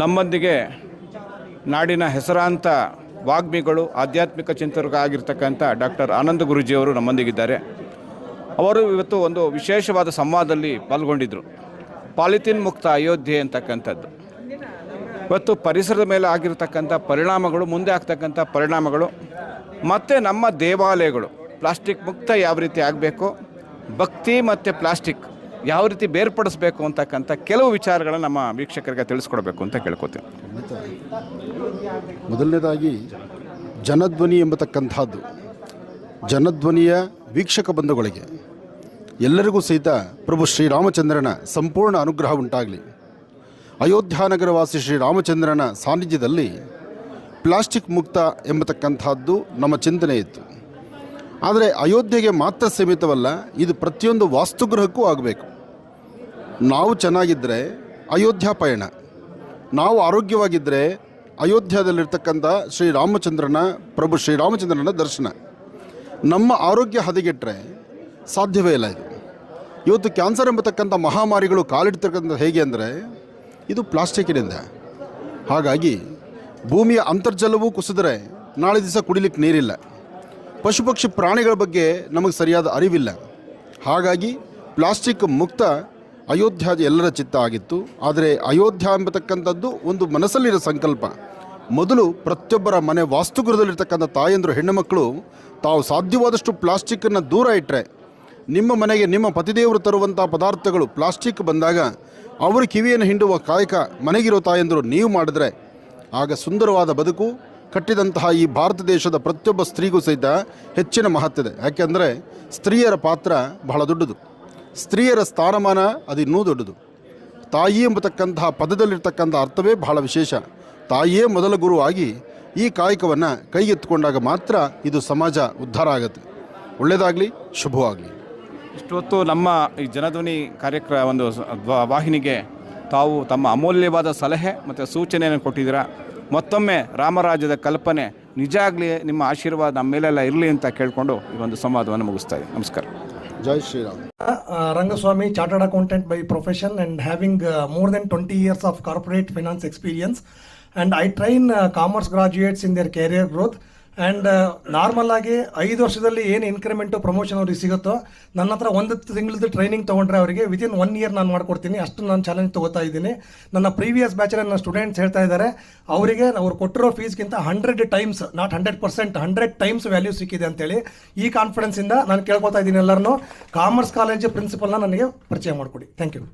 ನಮ್ಮೊಂದಿಗೆ ನಾಡಿನ ಹೆಸರಾಂತ ವಾಗ್ಮಿಗಳು, ಆಧ್ಯಾತ್ಮಿಕ ಚಿಂತಕರಾಗಿರ್ತಕ್ಕಂಥ ಡಾಕ್ಟರ್ ಆನಂದ ಗುರುಜಿಯವರು ನಮ್ಮೊಂದಿಗಿದ್ದಾರೆ. ಅವರು ಇವತ್ತು ಒಂದು ವಿಶೇಷವಾದ ಸಂವಾದದಲ್ಲಿ ಪಾಲ್ಗೊಂಡಿದ್ದರು ಪಾಲಿಥೀನ್ ಮುಕ್ತ ಅಯೋಧ್ಯೆ ಅಂತಕ್ಕಂಥದ್ದು. ಇವತ್ತು ಪರಿಸರದ ಮೇಲೆ ಆಗಿರತಕ್ಕಂಥ ಪರಿಣಾಮಗಳು, ಮುಂದೆ ಆಗ್ತಕ್ಕಂಥ ಪರಿಣಾಮಗಳು, ಮತ್ತು ನಮ್ಮ ದೇವಾಲಯಗಳು, ಪ್ಲಾಸ್ಟಿಕ್ ಮುಕ್ತ ಯಾವ ರೀತಿ ಆಗಬೇಕು, ಭಕ್ತಿ ಮತ್ತು ಪ್ಲಾಸ್ಟಿಕ್ ಯಾವ ರೀತಿ ಬೇರ್ಪಡಿಸ್ಬೇಕು ಅಂತಕ್ಕಂಥ ಕೆಲವು ವಿಚಾರಗಳನ್ನು ನಮ್ಮ ವೀಕ್ಷಕರಿಗೆ ತಿಳಿಸ್ಕೊಡ್ಬೇಕು ಅಂತ ಕೇಳ್ಕೊತೀನಿ. ಖಂಡಿತ ಮೊದಲನೇದಾಗಿ ಜನಧ್ವನಿ ಎಂಬತಕ್ಕಂಥದ್ದು ಜನಧ್ವನಿಯ ವೀಕ್ಷಕ ಬಂಧುಗಳಿಗೆ ಎಲ್ಲರಿಗೂ ಸಹಿತ ಪ್ರಭು ಶ್ರೀರಾಮಚಂದ್ರನ ಸಂಪೂರ್ಣ ಅನುಗ್ರಹ ಉಂಟಾಗಲಿ. ಅಯೋಧ್ಯಾನಗರವಾಸಿ ಶ್ರೀರಾಮಚಂದ್ರನ ಸಾನ್ನಿಧ್ಯದಲ್ಲಿ ಪ್ಲಾಸ್ಟಿಕ್ ಮುಕ್ತ ಎಂಬತಕ್ಕಂಥದ್ದು ನಮ್ಮ ಚಿಂತನೆ ಇತ್ತು. ಆದರೆ ಅಯೋಧ್ಯೆಗೆ ಮಾತ್ರ ಸೀಮಿತವಲ್ಲ, ಇದು ಪ್ರತಿಯೊಂದು ವಾಸ್ತುಗೃಹಕ್ಕೂ ಆಗಬೇಕು. ನಾವು ಚೆನ್ನಾಗಿದ್ದರೆ ಅಯೋಧ್ಯ ಪಯಣ. ನಾವು ಆರೋಗ್ಯವಾಗಿದ್ದರೆ ಅಯೋಧ್ಯದಲ್ಲಿರ್ತಕ್ಕಂಥ ಶ್ರೀರಾಮಚಂದ್ರನ ಪ್ರಭು ಶ್ರೀರಾಮಚಂದ್ರನ ದರ್ಶನ. ನಮ್ಮ ಆರೋಗ್ಯ ಹದಗೆಟ್ಟರೆ ಸಾಧ್ಯವೇ ಇಲ್ಲ ಇದು. ಇವತ್ತು ಕ್ಯಾನ್ಸರ್ ಎಂಬತಕ್ಕಂಥ ಮಹಾಮಾರಿಗಳು ಕಾಲಿಡ್ತಕ್ಕಂಥ ಹೇಗೆ ಅಂದರೆ, ಇದು ಪ್ಲಾಸ್ಟಿಕ್ಕಿನಿಂದ ಹಾಗಾಗಿ ಭೂಮಿಯ ಅಂತರ್ಜಲವೂ ಕುಸಿದರೆ ನಾಳೆ ದಿವಸ ಕುಡಿಲಿಕ್ಕೆ ನೀರಿಲ್ಲ. ಪಶು ಪಕ್ಷಿ ಪ್ರಾಣಿಗಳ ಬಗ್ಗೆ ನಮಗೆ ಸರಿಯಾದ ಅರಿವಿಲ್ಲ. ಹಾಗಾಗಿ ಪ್ಲಾಸ್ಟಿಕ್ ಮುಕ್ತ ಅಯೋಧ್ಯ ಎಲ್ಲರ ಚಿತ್ತ ಆಗಿತ್ತು. ಆದರೆ ಅಯೋಧ್ಯ ಎಂಬತಕ್ಕಂಥದ್ದು ಒಂದು ಮನಸ್ಸಲ್ಲಿರೋ ಸಂಕಲ್ಪ. ಮೊದಲು ಪ್ರತಿಯೊಬ್ಬರ ಮನೆ ವಾಸ್ತುಗೃಹದಲ್ಲಿರ್ತಕ್ಕಂಥ ತಾಯಂದರು ಹೆಣ್ಣು ಮಕ್ಕಳು ತಾವು ಸಾಧ್ಯವಾದಷ್ಟು ಪ್ಲಾಸ್ಟಿಕ್ಕನ್ನು ದೂರ ಇಟ್ಟರೆ ನಿಮ್ಮ ಮನೆಗೆ ನಿಮ್ಮ ಪತಿದೇವರು ತರುವಂಥ ಪದಾರ್ಥಗಳು ಪ್ಲಾಸ್ಟಿಕ್ ಬಂದಾಗ ಅವರು ಕಿವಿಯನ್ನು ಹಿಂಡುವ ಕಾಯಕ ಮನೆಗಿರೋ ತಾಯಂದರು ನೀವು ಮಾಡಿದ್ರೆ, ಆಗ ಸುಂದರವಾದ ಬದುಕು ಕಟ್ಟಿದಂತಹ ಈ ಭಾರತ ದೇಶದ ಪ್ರತಿಯೊಬ್ಬ ಸ್ತ್ರೀಗೂ ಸಹಿತ ಹೆಚ್ಚಿನ ಮಹತ್ವದೆ ಯಾಕೆಂದರೆ ಸ್ತ್ರೀಯರ ಪಾತ್ರ ಬಹಳ ದೊಡ್ಡದು. ಸ್ತ್ರೀಯರ ಸ್ಥಾನಮಾನ ಅದು ಇನ್ನೂ ದೊಡ್ಡದು. ತಾಯಿ ಎಂಬತಕ್ಕಂತಹ ಪದದಲ್ಲಿರ್ತಕ್ಕಂಥ ಅರ್ಥವೇ ಬಹಳ ವಿಶೇಷ. ತಾಯಿಯೇ ಮೊದಲ ಗುರುವಾಗಿ ಈ ಕಾಯಕವನ್ನು ಕೈಗೆತ್ತಿಕೊಂಡಾಗ ಮಾತ್ರ ಇದು ಸಮಾಜ ಉದ್ಧಾರ ಆಗುತ್ತೆ. ಒಳ್ಳೆಯದಾಗಲಿ ಶುಭವಾಗಲಿ. ಇಷ್ಟು ಹೊತ್ತು ನಮ್ಮ ಈ ಜನಧ್ವನಿ ಕಾರ್ಯಕ್ರಮ ಒಂದು ವಾಹಿನಿಗೆ ತಾವು ತಮ್ಮ ಅಮೂಲ್ಯವಾದ ಸಲಹೆ ಮತ್ತು ಸೂಚನೆಯನ್ನು ಕೊಟ್ಟಿದ್ದೀರಾ? ಮತ್ತೊಮ್ಮೆ ರಾಮರಾಜ್ಯದ ಕಲ್ಪನೆ ನಿಜ ಆಗಲಿ, ನಿಮ್ಮ ಆಶೀರ್ವಾದ ನಮ್ಮ ಮೇಲೆಲ್ಲ ಇರಲಿ ಅಂತ ಕೇಳಿಕೊಂಡು ಈ ಒಂದು ಸಂವಾದವನ್ನು ಮುಗಿಸ್ತಾ ಇದ್ದೀನಿ. ನಮಸ್ಕಾರ. Jai Shri Ram. Uh, uh, Rangaswamy, chartered accountant by profession and having uh, more than 20 years of corporate finance experience. And I train uh, commerce graduates in their career growth. And normal ಆಗಿ ಐದು ವರ್ಷದಲ್ಲಿ ಏನು increment promotion ಅವ್ರಿಗೆ ಸಿಗುತ್ತೋ, ನನ್ನ ಹತ್ರ ಒಂದು ತಿಂಗಳದ್ದು training ತೊಗೊಂಡ್ರೆ ಅವರಿಗೆ ವಿತಿನ್ ಒನ್ ಇಯರ್ ನಾನು ಮಾಡ್ಕೊಡ್ತೀನಿ. ಅಷ್ಟು ನಾನು ಚಾಲೆಂಜ್ ತೊಗೋತಾ ಇದ್ದೀನಿ. ನನ್ನ ಪ್ರೀವಿಯಸ್ ಬ್ಯಾಚಲ್ಲಿ ನನ್ನ ಸ್ಟೂಡೆಂಟ್ಸ್ ಹೇಳ್ತಾ ಇದ್ದಾರೆ, ಅವರಿಗೆ ಅವ್ರು ಕೊಟ್ಟಿರೋ ಫೀಸ್ಗಿಂತ hundred times not hundred percent hundred times value ಸಿಕ್ಕಿದೆ ಅಂತೇಳಿ ಈ ಕಾನ್ಫಿಡೆನ್ಸಿಂದ ನಾನು ಕೇಳ್ಕೊತಾ ಇದ್ದೀನಿ ಎಲ್ಲರನ್ನೂ ಕಾಮರ್ಸ್ ಕಾಲೇಜ್ ಪ್ರಿನ್ಸಿಪಲ್ನ ನನಗೆ ಪರಿಚಯ ಮಾಡಿಕೊಡಿ. Thank you